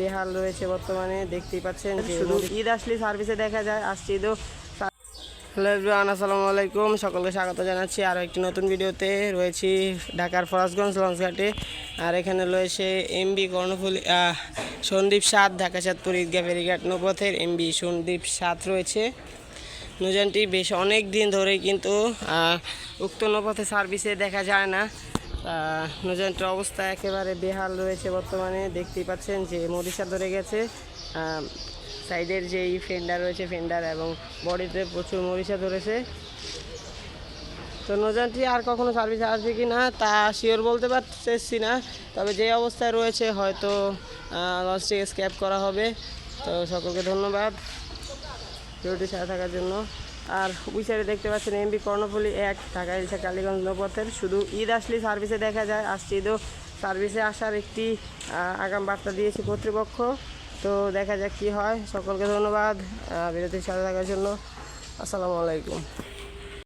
বেহাল রয়েছে বর্তমানে দেখতেই পাচ্ছেন শুধু ঈদ আসলে সার্ভিসে দেখা যায় আসছে ঈদও। হ্যালো এভরিওয়ান আসসালামু আলাইকুম। সকলকে স্বাগত জানাচ্ছি আরও একটি নতুন ভিডিওতে। রয়েছি ঢাকার ফরাজগঞ্জ লঞ্চঘাটে আর এখানে রয়েছে এমবি কর্ণফুলি সন্দীপ সাত ঢাকা চাঁদপুর ঈদগাহ ফেরিঘাট নৌপথের এমবি সন্দীপ সাত রয়েছে। নৌযানটি বেশ অনেক দিন ধরেই কিন্তু আহ, উক্ত নৌপথে সার্ভিসে দেখা যায় না। আহ, নৌযানটির অবস্থা একেবারে বেহাল রয়েছে বর্তমানে। দেখতেই পাচ্ছেন যে মরিচা ধরে গেছে। সাইডের যেই ফেন্ডার রয়েছে ফেন্ডার এবং বডিতে প্রচুর মরিচা ধরেছে। তো নৌযানটি আর কখনো সার্ভিস আসবে কি না তা শিওর বলতে পারতেছি না। তবে যে অবস্থায় রয়েছে হয়তো লঞ্চটি স্ক্যাপ করা হবে। তো সকলকে ধন্যবাদ। ভিডিওটি সাথে থাকার জন্য। আর ওই সাইডে দেখতে পাচ্ছেন এমবি কর্ণফুলি এক, ঢাকা এলসা কালীগঞ্জ নৌপথের। শুধু ঈদ আসলে সার্ভিসে দেখা যায়, আসছে ঈদও সার্ভিসে আসার একটি আগাম বার্তা দিয়েছে কর্তৃপক্ষ। তো দেখা যাক কী হয়। সকলকে ধন্যবাদ বিরতির সাথে থাকার জন্য। আসসালামু আলাইকুম।